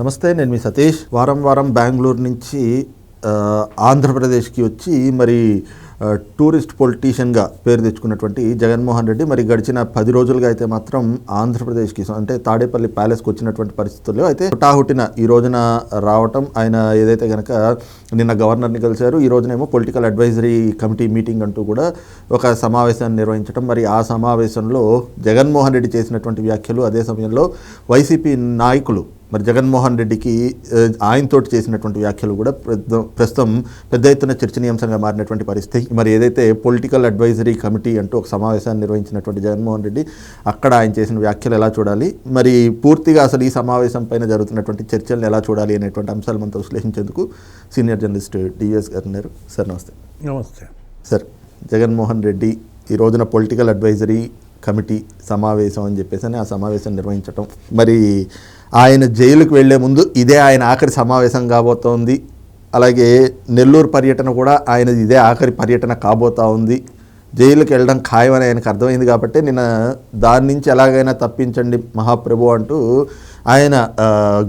నమస్తే నేను మీ సతీష్. వారం వారం బెంగళూరు నుంచి ఆంధ్రప్రదేశ్కి వచ్చి మరి టూరిస్ట్ పొలిటీషియన్గా పేరు తెచ్చుకున్నటువంటి జగన్మోహన్ రెడ్డి మరి గడిచిన పది రోజులుగా అయితే మాత్రం ఆంధ్రప్రదేశ్కి అంటే తాడేపల్లి ప్యాలెస్కి వచ్చినటువంటి పరిస్థితుల్లో అయితే హుటాహుటిన ఈ రోజున రావటం ఆయన ఏదైతే కనుక నిన్న గవర్నర్ని కలిశారు ఈ రోజునేమో పొలిటికల్ అడ్వైజరీ కమిటీ మీటింగ్ అంటూ కూడా ఒక సమావేశాన్ని నిర్వహించడం మరి ఆ సమావేశంలో జగన్మోహన్ రెడ్డి చేసినటువంటి వ్యాఖ్యలు అదే సమయంలో వైసీపీ నాయకులు మరి జగన్మోహన్ రెడ్డికి ఆయనతోటి చేసినటువంటి వ్యాఖ్యలు కూడా ప్రస్తుతం- ప్రస్తుతం పెద్ద ఎత్తున చర్చనీయాంశంగా మారినటువంటి పరిస్థితి. మరి ఏదైతే పొలిటికల్ అడ్వైజరీ కమిటీ అంటూ ఒక సమావేశాన్ని నిర్వహించినటువంటి జగన్మోహన్ రెడ్డి అక్కడ ఆయన చేసిన వ్యాఖ్యలు ఎలా చూడాలి? మరి పూర్తిగా అసలు ఈ సమావేశం పైన జరుగుతున్నటువంటి చర్చలను ఎలా చూడాలి అనేటువంటి అంశాలు మనతో విశ్లేషించేందుకు సీనియర్ జర్నలిస్ట్ డిఎస్ గారు ఉన్నారు. సార్ నమస్తే. నమస్తే. సార్ జగన్మోహన్ రెడ్డి ఈ రోజున పొలిటికల్ అడ్వైజరీ కమిటీ సమావేశం అని చెప్పేసి అని ఆ సమావేశం నిర్వహించటం. మరి ఆయన జైలుకు వెళ్ళే ముందు ఇదే ఆయన ఆఖరి సమావేశం కాబోతోంది. అలాగే నెల్లూరు పర్యటన కూడా ఆయన ఇదే ఆఖరి పర్యటన కాబోతా ఉంది. జైలుకి వెళ్ళడం ఖాయమని ఆయనకు అర్థమైంది కాబట్టి నిన్న దాని నుంచి ఎలాగైనా తప్పించండి మహాప్రభు అంటూ ఆయన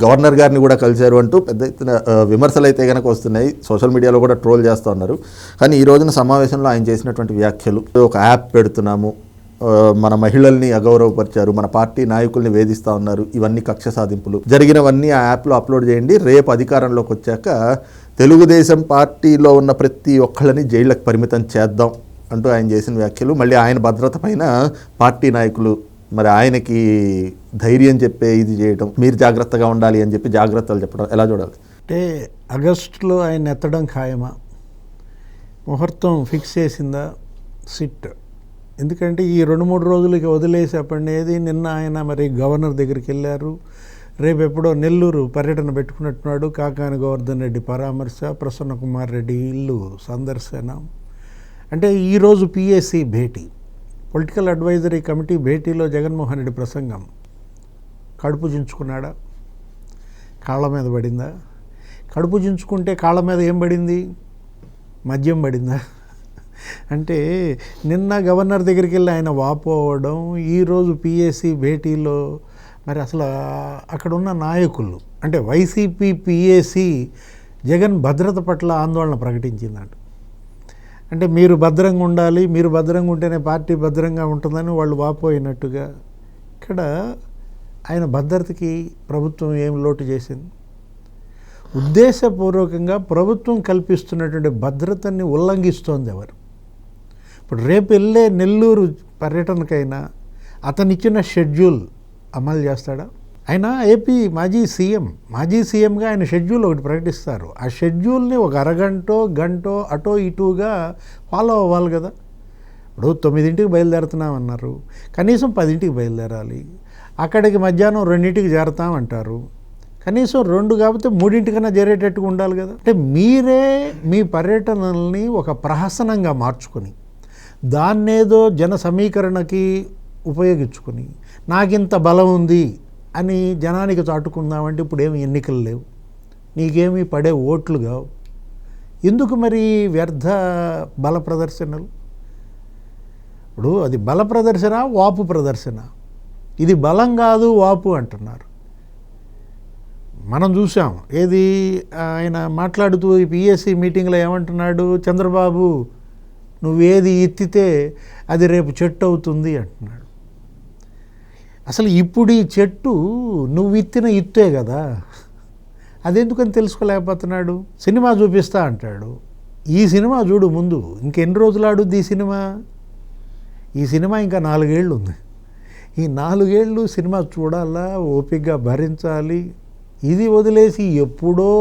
గవర్నర్ గారిని కూడా కలిశారు అంటూ పెద్ద ఎత్తున విమర్శలు అయితే కనుక వస్తున్నాయి. సోషల్ మీడియాలో కూడా ట్రోల్ చేస్తూ ఉన్నారు. కానీ ఈ రోజున సమావేశంలో ఆయన చేసినటువంటి వ్యాఖ్యలు ఒక యాప్ పెడుతున్నాము మన మహిళల్ని అగౌరవపరిచారు మన పార్టీ నాయకుల్ని వేధిస్తూ ఉన్నారు. ఇవన్నీ కక్ష సాధింపులు. జరిగినవన్నీ ఆ యాప్లో అప్లోడ్ చేయండి. రేపు అధికారంలోకి వచ్చాక తెలుగుదేశం పార్టీలో ఉన్న ప్రతి ఒక్కళ్ళని జైళ్ళకి పరిమితం చేద్దాం అంటూ ఆయన చేసిన వ్యాఖ్యలు. మళ్ళీ ఆయన భద్రత పైన పార్టీ నాయకులు మరి ఆయనకి ధైర్యం చెప్పే ఇది చేయడం మీరు జాగ్రత్తగా ఉండాలి అని చెప్పి జాగ్రత్తలు చెప్పడం ఎలా చూడాలి? అంటే ఆగస్టులో ఆయన ఎత్తడం ఖాయమా? ముహూర్తం ఫిక్స్ చేసిందా? సిట్. ఎందుకంటే ఈ రెండు మూడు రోజులకి వదిలేసి అప్పటినేది నిన్న ఆయన మరి గవర్నర్ దగ్గరికి వెళ్ళారు. రేపు ఎప్పుడో నెల్లూరు పర్యటన పెట్టుకున్నట్టున్నాడు. కాకాని గోవర్ధన్ రెడ్డి పరామర్శ ప్రసన్న కుమార్ రెడ్డి ఇల్లు సందర్శన. అంటే ఈరోజు పిఎస్సి భేటీ. పొలిటికల్ అడ్వైజరీ కమిటీ భేటీలో జగన్మోహన్ రెడ్డి ప్రసంగం. కడుపు చించుకున్నాడా? కాళ్ళ మీద పడిందా? కడుపు చించుకుంటే కాళ్ళ మీద ఏం పడింది? మద్యం పడిందా? అంటే నిన్న గవర్నర్ దగ్గరికి వెళ్ళి ఆయన వాపోవడం ఈరోజు పిఎస్సి భేటీలో మరి అసలు అక్కడున్న నాయకులు అంటే వైసీపీ పిఎస్సి జగన్ భద్రత పట్ల ఆందోళన ప్రకటించిందంట. అంటే మీరు భద్రంగా ఉండాలి మీరు భద్రంగా ఉంటేనే పార్టీ భద్రంగా ఉంటుందని వాళ్ళు వాపోయినట్టుగా ఇక్కడ ఆయన భద్రతకి ప్రభుత్వం ఏం లోటు చేసింది? ఉద్దేశపూర్వకంగా ప్రభుత్వం కల్పిస్తున్నటువంటి భద్రతని ఉల్లంఘిస్తోంది ఎవరు? ఇప్పుడు రేపు వెళ్ళే నెల్లూరు పర్యటనకైనా అతనిచ్చిన షెడ్యూల్ అమలు చేస్తాడా? ఆయన ఏపీ మాజీ సీఎం మాజీ సీఎంగా ఆయన షెడ్యూల్ ఒకటి ప్రకటిస్తారు. ఆ షెడ్యూల్ని ఒక అరగంటో గంటో అటో ఇటుగా ఫాలో అవ్వాలి కదా. ఇప్పుడు తొమ్మిదింటికి బయలుదేరుతున్నామన్నారు. కనీసం పదింటికి బయలుదేరాలి. అక్కడికి మధ్యాహ్నం రెండింటికి చేరతామంటారు. కనీసం రెండు కాకపోతే మూడింటికన్నా చేరేటట్టుగా ఉండాలి కదా. అంటే మీరే మీ పర్యటనల్ని ఒక ప్రహసనంగా మార్చుకొని దాన్నేదో జన సమీకరణకి ఉపయోగించుకుని నాకింత బలం ఉంది అని జనానికి చాటుకుందామంటే ఇప్పుడు ఏమి ఎన్నికలు లేవు. నీకేమీ పడే ఓట్లు కావు. ఎందుకు మరి వ్యర్థ బల ప్రదర్శనలు? ఇప్పుడు అది బల ప్రదర్శన వాపు ప్రదర్శన. ఇది బలం కాదు వాపు అంటున్నారు. మనం చూసాం ఏది ఆయన మాట్లాడుతూ ఈ పిఎస్సి మీటింగ్లో ఏమంటున్నాడు చంద్రబాబు నువ్వేది ఎత్తితే అది రేపు చెట్టు అవుతుంది అంటున్నాడు. అసలు ఇప్పుడు ఈ చెట్టు నువ్వు ఇత్తిన ఇత్తే కదా అదెందుకని తెలుసుకోలేకపోతున్నాడు? సినిమా చూపిస్తా అంటాడు. ఈ సినిమా చూడు ముందు ఇంకెన్ని రోజులు ఆడుద్ది ఈ సినిమా? ఈ సినిమా ఇంకా నాలుగేళ్ళు ఉంది. ఈ నాలుగేళ్ళు సినిమా చూడాలా ఓపికగా భరించాలి. ఇది వదిలేసి ఎప్పుడో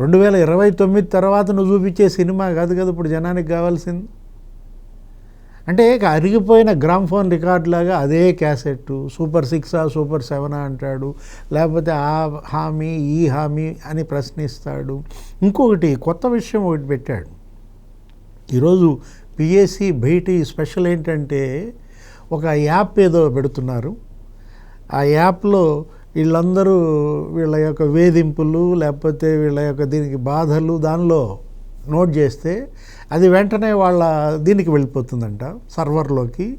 రెండు వేల ఇరవై తొమ్మిది తర్వాత నువ్వు చూపించే సినిమా కాదు కదా ఇప్పుడు జనానికి కావాల్సింది. అంటే అరిగిపోయిన గ్రామ్ ఫోన్ రికార్డ్ లాగా అదే క్యాసెట్ సూపర్ సిక్సా సూపర్ సెవెనా అంటాడు లేకపోతే ఆ హామీ ఈ హామీ అని ప్రశ్నిస్తాడు. ఇంకొకటి కొత్త విషయం ఒకటి పెట్టాడు. ఈరోజు పిఎస్సి బయటి స్పెషల్ ఏంటంటే ఒక యాప్ ఏదో పెడుతున్నారు. ఆ యాప్లో వీళ్ళందరూ వీళ్ళ యొక్క వేధింపులు లేకపోతే వీళ్ళ యొక్క దీనికి బాధలు దానిలో నోట్ చేస్తే అది వెంటనే వాళ్ళ దీనికి వెళ్ళిపోతుందంట సర్వర్లోకి.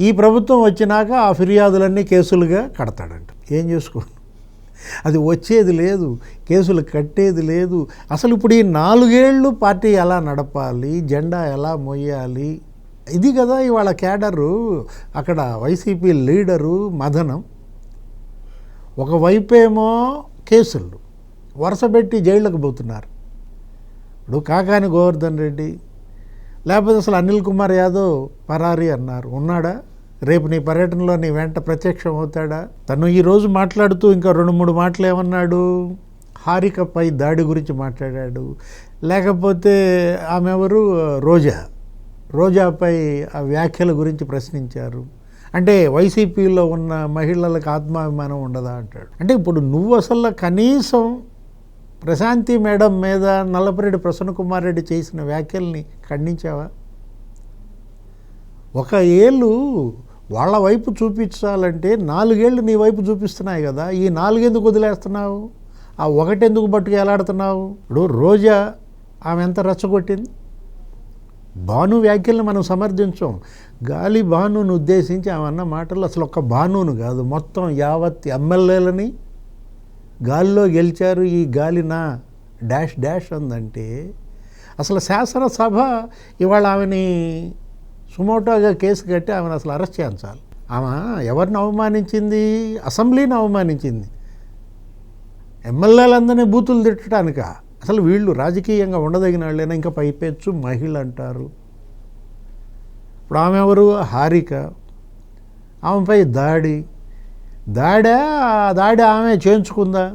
ఈ ప్రభుత్వం వచ్చినాక ఆ ఫిర్యాదులన్నీ కేసులుగా కడతాడంట. ఏం చేసుకో? అది వచ్చేది లేదు కేసులు కట్టేది లేదు. అసలు ఇప్పుడు ఈ నాలుగేళ్ళు పార్టీ ఎలా నడపాలి జెండా ఎలా మొయ్యాలి? ఇది కదా ఇవాళ క్యాడరు అక్కడ వైసీపీ లీడరు మదనం. ఒకవైపేమో కేసులు. వరుసపెట్టి జైళ్ళకు పోతున్నారు. ఇప్పుడు కాకాని గోవర్ధన్ రెడ్డి లేకపోతే అసలు అనిల్ కుమార్ యాదవ్ పరారి అన్నారు. ఉన్నాడా? రేపు నీ పర్యటనలో నీ వెంట ప్రత్యక్షం అవుతాడా? తను ఈరోజు మాట్లాడుతూ ఇంకా రెండు మూడు మాటలు ఏమన్నాడు? హారికపై దాడి గురించి మాట్లాడాడు. లేకపోతే ఆమె ఎవరు రోజా. రోజాపై ఆ వ్యాఖ్యల గురించి ప్రశ్నించారు. అంటే వైసీపీలో ఉన్న మహిళలకు ఆత్మాభిమానం ఉండదా అంటాడు. అంటే ఇప్పుడు నువ్వు అసలు కనీసం ప్రశాంతి మేడం మీద నల్లపరెడ్డి ప్రసన్న కుమార్ రెడ్డి చేసిన వ్యాఖ్యల్ని ఖండించావా? ఒక ఏళ్ళు వాళ్ళ వైపు చూపించాలంటే నాలుగేళ్ళు నీ వైపు చూపిస్తున్నాయి కదా ఈ నాలుగెందుకు వదిలేస్తున్నావు? ఆ ఒకటెందుకు పట్టుకు ఎలాడుతున్నావు? ఇప్పుడు రోజా ఆమె ఎంత రెచ్చగొట్టింది? భాను వ్యాఖ్యలను మనం సమర్థించాం. గాలి భానును ఉద్దేశించి ఆమె అన్న మాటలు అసలు ఒక్క భానును కాదు. మొత్తం యావత్ ఎమ్మెల్యేలని గాలిలో గెలిచారు. ఈ గాలి నా డాష్ డాష్ ఉందంటే అసలు శాసనసభ ఇవాళ ఆమెని సుమోటోగా కేసు కట్టి ఆమెను అసలు అరెస్ట్ చేయించాలి. ఆమె ఎవరిని అవమానించింది? అసెంబ్లీని అవమానించింది. ఎమ్మెల్యేలందరినీ బూతులు తిట్టడానికా? అసలు వీళ్ళు రాజకీయంగా ఉండదగిన వాళ్ళైనా ఇంకా పైపెచ్చు మహిళ అంటారు. ఇప్పుడు ఆమె ఎవరు? హారిక. ఆమెపై దాడి. దాడా? దాడి ఆమె చేయించుకుందా?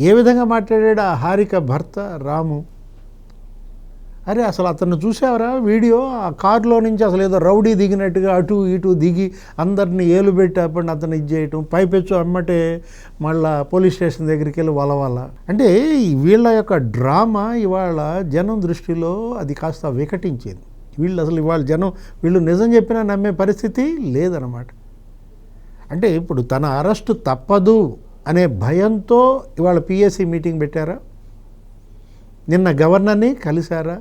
ఏ విధంగా మాట్లాడాడు ఆ హారిక భర్త రాము? అరే అసలు అతను చూసావరా వీడియో? ఆ కారులో నుంచి అసలు ఏదో రౌడీ దిగినట్టుగా అటు ఇటు దిగి అందరిని ఏలు పెట్టి అప్పుడు అతను ఇది చేయటం పైపెచ్చు అమ్మటే మళ్ళా పోలీస్ స్టేషన్ దగ్గరికి వెళ్ళి వలవల అంటే వీళ్ళ యొక్క డ్రామా ఇవాళ జనం దృష్టిలో అది కాస్త వికటించింది. వీళ్ళు అసలు ఇవాళ జనం వీళ్ళు నిజం చెప్పినా నమ్మే పరిస్థితి లేదనమాట అంటే ఇప్పుడు తన అరెస్టు తప్పదు అనే భయంతో ఇవాళ పిఎస్సి మీటింగ్ పెట్టారా? నిన్న గవర్నర్ని కలిశారా?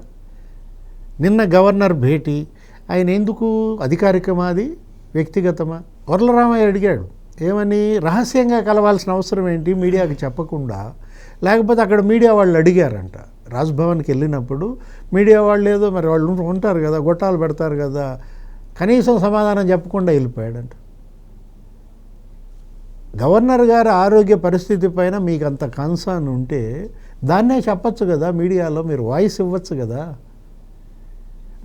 నిన్న గవర్నర్ భేటీ ఆయన ఎందుకు అధికారికమా అది? వ్యక్తిగతమా? వరలరామయ్య అడిగాడు. ఏమని? రహస్యంగా కలవాల్సిన అవసరం ఏంటి? మీడియాకి చెప్పకుండా. లేకపోతే అక్కడ మీడియా వాళ్ళు అడిగారంట. రాజ్భవన్కి వెళ్ళినప్పుడు మీడియా వాళ్ళు ఏదో మరి వాళ్ళు ఉంటారు కదా గొట్టాలు పెడతారు కదా కనీసం సమాధానం చెప్పకుండా వెళ్ళిపోయాడంట. గవర్నర్ గారి ఆరోగ్య పరిస్థితి పైన మీకు అంత కన్సర్న్ ఉంటే దాన్నే చెప్పచ్చు కదా మీడియాలో మీరు వాయిస్ ఇవ్వచ్చు కదా.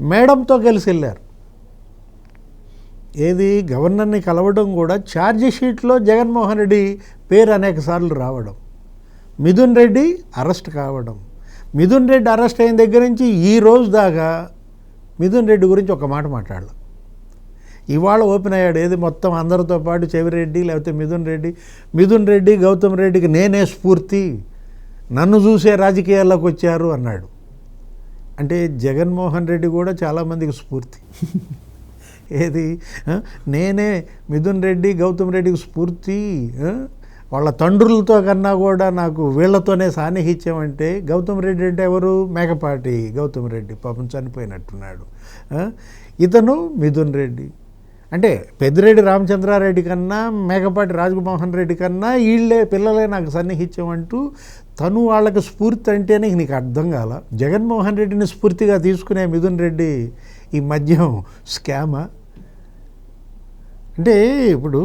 మేడంతో కలిసి వెళ్ళారు. ఏది గవర్నర్ని కలవడం కూడా ఛార్జ్ షీట్లో జగన్మోహన్ రెడ్డి పేరు అనేకసార్లు రావడం. మిథున్ రెడ్డి అరెస్ట్ కావడం. మిథున్ రెడ్డి అరెస్ట్ అయిన దగ్గర నుంచి ఈ రోజు దాకా మిథున్ రెడ్డి గురించి ఒక మాట మాట్లాడాలి. ఇవాళ ఓపెన్ అయ్యాడు. ఏది మొత్తం అందరితో పాటు చెవిరెడ్డి లేకపోతే మిథున్ రెడ్డి. మిథున్ రెడ్డి గౌతమ్ రెడ్డికి నేనే స్ఫూర్తి. నన్ను చూసే రాజకీయాల్లోకి వచ్చారు అన్నాడు. అంటే జగన్మోహన్ రెడ్డి కూడా చాలామందికి స్ఫూర్తి. ఏది? నేనే మిథున్ రెడ్డి గౌతమ్ రెడ్డికి స్ఫూర్తి. వాళ్ళ తండ్రులతో కన్నా కూడా నాకు వీళ్ళతోనే సాన్నిహిత్యం అంటే గౌతమ్ రెడ్డి అంటే ఎవరు? మేకపాటి గౌతమ్ రెడ్డి. పాపం చనిపోయినట్టున్నాడు. ఇతను మిథున్ రెడ్డి. అంటే పెద్దిరెడ్డి రామచంద్రారెడ్డి కన్నా మేకపాటి రాజమోహన్ రెడ్డి కన్నా వీళ్ళే పిల్లలే నాకు సన్నిహిత్యం తను వాళ్ళకి స్ఫూర్తి అంటేనే నీకు అర్థం కాల. జగన్మోహన్ రెడ్డిని స్ఫూర్తిగా తీసుకునే మిథున్ రెడ్డి ఈ మద్యం స్కామా. అంటే ఇప్పుడు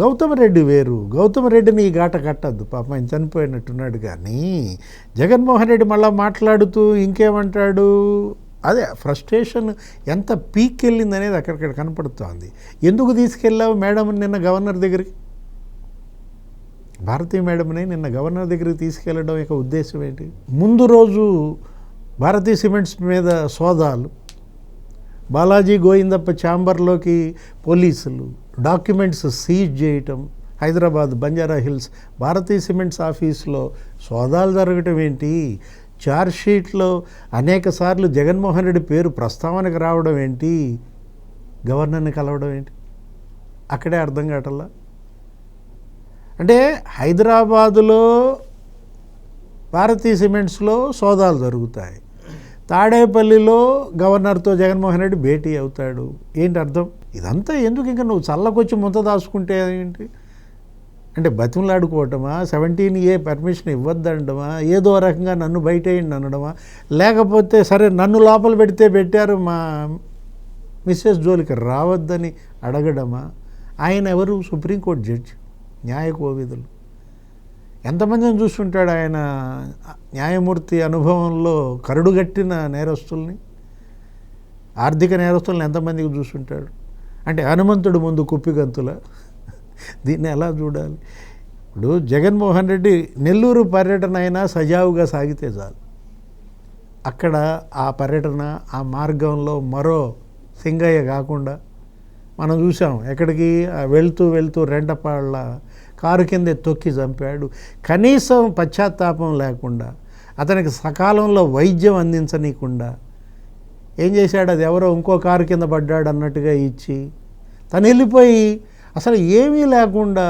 గౌతమ్ రెడ్డి వేరు. గౌతమ్ రెడ్డిని ఈ గాట కట్టద్దు. పాపం ఆయన చనిపోయినట్టున్నాడు కానీ జగన్మోహన్ రెడ్డి మళ్ళీ మాట్లాడుతూ ఇంకేమంటాడు? అదే ఫ్రస్ట్రేషన్ ఎంత పీక్ వెళ్ళింది అనేది అక్కడిక్కడ కనపడుతోంది. ఎందుకు తీసుకెళ్ళావు మేడం నిన్న గవర్నర్ దగ్గరికి? భారతీయ మేడంని నిన్న గవర్నర్ దగ్గరికి తీసుకెళ్ళడం యొక్క ఉద్దేశం ఏంటి? ముందు రోజు భారతీయ సిమెంట్స్ మీద సోదాలు. బాలాజీ గోవిందప్ప ఛాంబర్లోకి పోలీసులు డాక్యుమెంట్స్ సీజ్ చేయటం హైదరాబాద్ బంజారా హిల్స్ భారతీయ సిమెంట్స్ ఆఫీస్లో సోదాలు జరగటం ఏంటి? చార్జ్ షీట్లో అనేక సార్లు జగన్మోహన్ రెడ్డి పేరు ప్రస్తావనకు రావడం ఏంటి? గవర్నర్ని కలవడం ఏంటి? అక్కడే అర్థం కావటల్లా అంటే హైదరాబాదులో భారతీయ సిమెంట్స్లో సోదాలు జరుగుతాయి. తాడేపల్లిలో గవర్నర్తో జగన్మోహన్ రెడ్డి భేటీ అవుతాడు. ఏంటి అర్థం? ఇదంతా ఎందుకు ఇంకా నువ్వు చల్లకొచ్చి ముంత దాచుకుంటే ఏంటి? అంటే బతిమలాడుకోవటమా? సెవెంటీన్ ఏ పర్మిషన్ ఇవ్వద్దండమా ఏదో రకంగా నన్ను బయటేయండి అనడమా? లేకపోతే సరే నన్ను లోపల పెడితే పెట్టారు మా మిస్సెస్ జోలికి రావద్దని అడగడమా? ఆయన ఎవరు? సుప్రీంకోర్టు జడ్జి న్యాయ కోవిదులు. ఎంతమందిని చూస్తుంటాడు ఆయన? న్యాయమూర్తి అనుభవంలో కరుడుగట్టిన నేరస్తుల్ని ఆర్థిక నేరస్తులను ఎంతమందికి చూస్తుంటాడు? అంటే హనుమంతుడు ముందు కుప్పిగంతుల దీన్ని ఎలా చూడాలి? ఇప్పుడు జగన్మోహన్ రెడ్డి నెల్లూరు పర్యటన అయినా సజావుగా సాగితే చాలు. అక్కడ ఆ పర్యటన ఆ మార్గంలో మరో సింగయ్య కాకుండా మనం చూసాం ఎక్కడికి వెళ్తూ వెళ్తూ రెంటపాళ్ళ కారు కింద తొక్కి చంపాడు. కనీసం పశ్చాత్తాపం లేకుండా అతనికి సకాలంలో వైద్యం అందించనీయకుండా ఏం చేశాడు? అది ఎవరో ఇంకో కారు కింద పడ్డాడు అన్నట్టుగా ఇచ్చి తను వెళ్ళిపోయి అసలు ఏమీ లేకుండా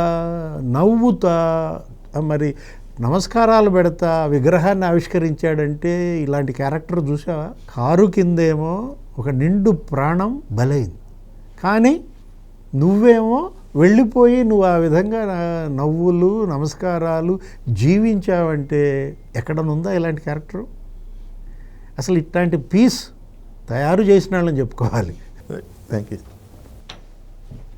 నవ్వుతా మరి నమస్కారాలు పెడతా విగ్రహాన్ని ఆవిష్కరించాడంటే ఇలాంటి క్యారెక్టర్ చూసావా? కారు కిందేమో ఒక నిండు ప్రాణం బలైంది. కానీ నువ్వేమో వెళ్ళిపోయి నువ్వు ఆ విధంగా నవ్వులు నమస్కారాలు జీవించావంటే ఎక్కడనుందా ఇలాంటి క్యారెక్టరు? అసలు ఇట్లాంటి పీస్ తయారు చేసిన వాళ్ళని చెప్పుకోవాలి. Thank you